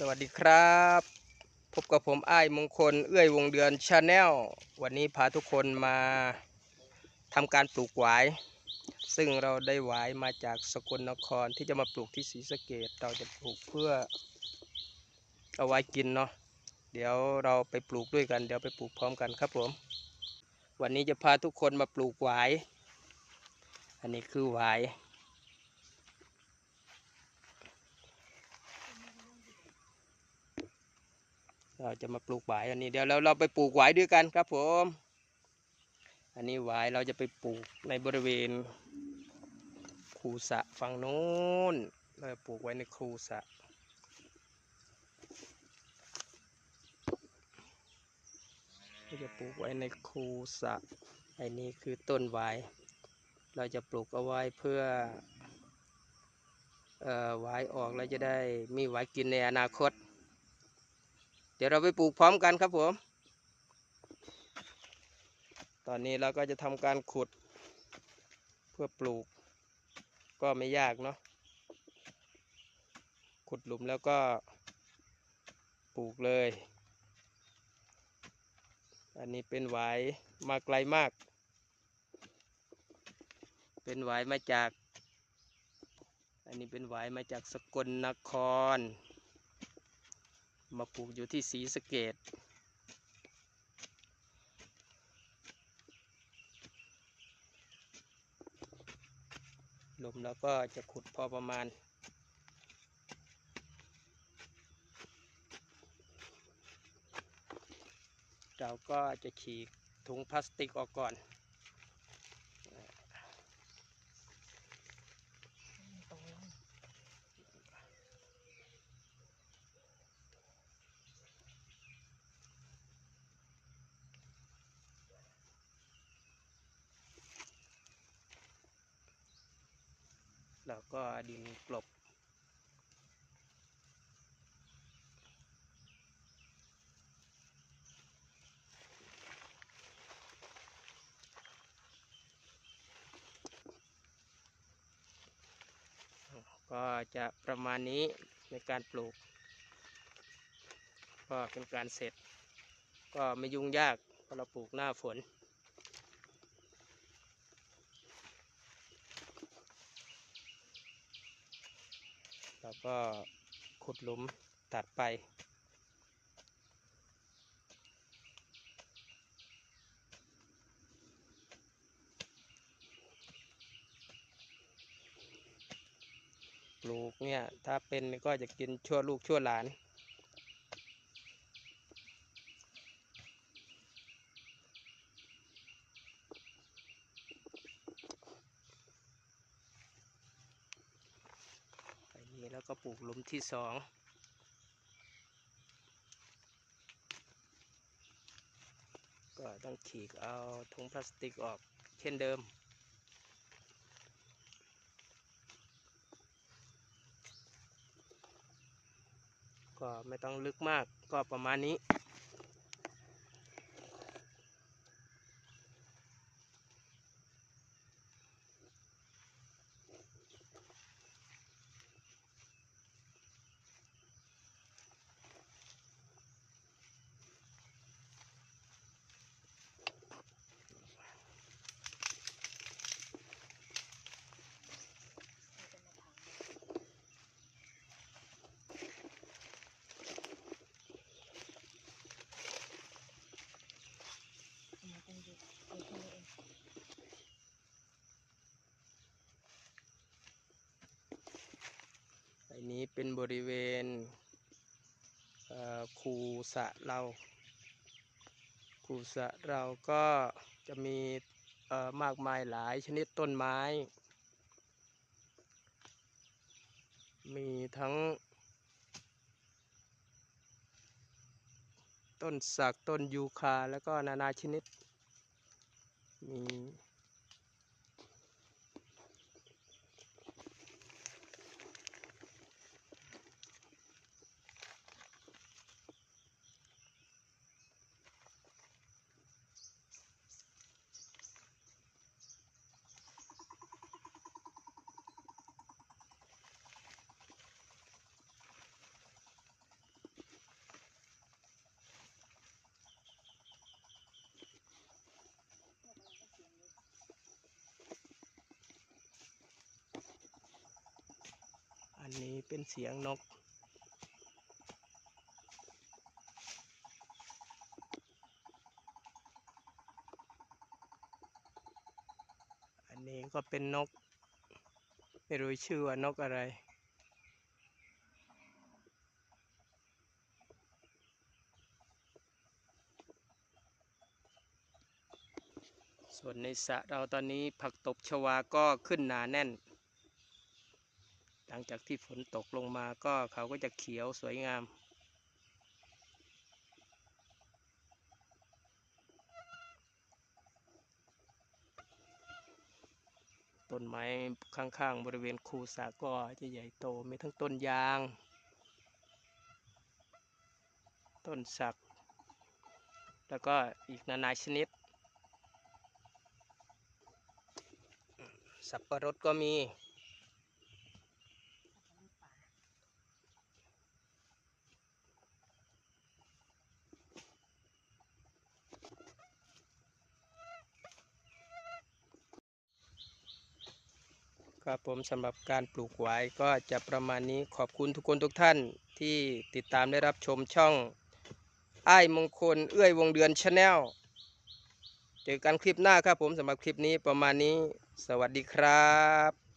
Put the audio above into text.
สวัสดีครับ พบกับผมอ้ายมงคล เอื้อยวงเดือนชาแนลวันนี้พาทุกคนมาทำการปลูกหวาย ซึ่งเราได้หวายมาจากสกลนครที่จะมาปลูกที่ศรีสะเกดเราจะปลูกเพื่อเอาไว้กินเนาะเดี๋ยวเราไปปลูกด้วยกัน เดี๋ยวไปปลูกพร้อมกันครับผม วันนี้จะพาทุกคนมาปลูกหวาย อันนี้คือหวาย เราจะมาปลูกหวายอันนี้เดี๋ยวเราเราไปปลูกหวายด้วยกันครับผม อันนี้หวายเราจะไปปลูกในบริเวณคูสะฝั่งโน้นเราจะปลูกไว้ในคูสะเราจะปลูกไว้ในคูสะอันนี้คือต้นหวาย เราจะปลูกเอาไว้เพื่อเอ่อหวายออกแล้วจะได้มีหวายกินในอนาคต เดี๋ยวเราไปปลูกพร้อมกันครับผม ตอนนี้เราก็จะทำการขุด เพื่อปลูก ก็ไม่ยากเนาะ ขุดหลุมแล้วก็ปลูกเลย อันนี้เป็นหวายมาไกลมาก เป็นหวายมาจาก อันนี้เป็นหวายมาจากสกลนคร มาปลูกอยู่ที่ศรีสเกดหลุมแล้วก็จะขุดพอประมาณ เราก็จะฉีกถุงพลาสติกออกก่อน แล้วก็ดินกลบ ก็จะประมาณนี้ในการปลูก ก็เป็นการเสร็จ ก็ไม่ยุ่งยากเพราะเราปลูกหน้าฝน แล้วก็ขุดหลุมตัดไป ปลูกเนี่ย ถ้าเป็นก็จะกินชั่วลูกชั่วหลาน แล้วก็ปลูกหลุมที่สองก็ต้องฉีกเอาถุงพลาสติกออกเช่นเดิม ก็ไม่ต้องลึกมากก็ประมาณนี้ อันนี้เป็นบริเวณคูสะเราคูสะเราก็จะมีมากมายหลายชนิดต้นไม้ มีทั้ง ต้นสักต้นยูคาแล้วก็นานาชนิด นี้เป็นเสียงนก อันนี้ก็เป็นนก ไม่รู้ชื่อว่านกอะไรส่วนในสระเราตอนนี้ผักตบชวาก็ขึ้นหนาแน่น หลังจากที่ฝนตกลงมาก็เขาก็จะเขียวสวยงามต้นไม้ข้างๆ บริเวณคูสระก็จะใหญ่โตมีทั้งต้นยาง ต้นสัก แล้วก็อีกนานาชนิด สับปะรดก็มี ครับผมสำหรับการปลูกหวายก็จะประมาณนี้ขอบคุณทุกคนทุกท่านที่ติดตามได้รับชมช่องไอ้มงคล เอื้อยวงเดือนชาแนลเจอกันคลิปหน้าครับผมสำหรับคลิปนี้ประมาณนี้ สวัสดีครับ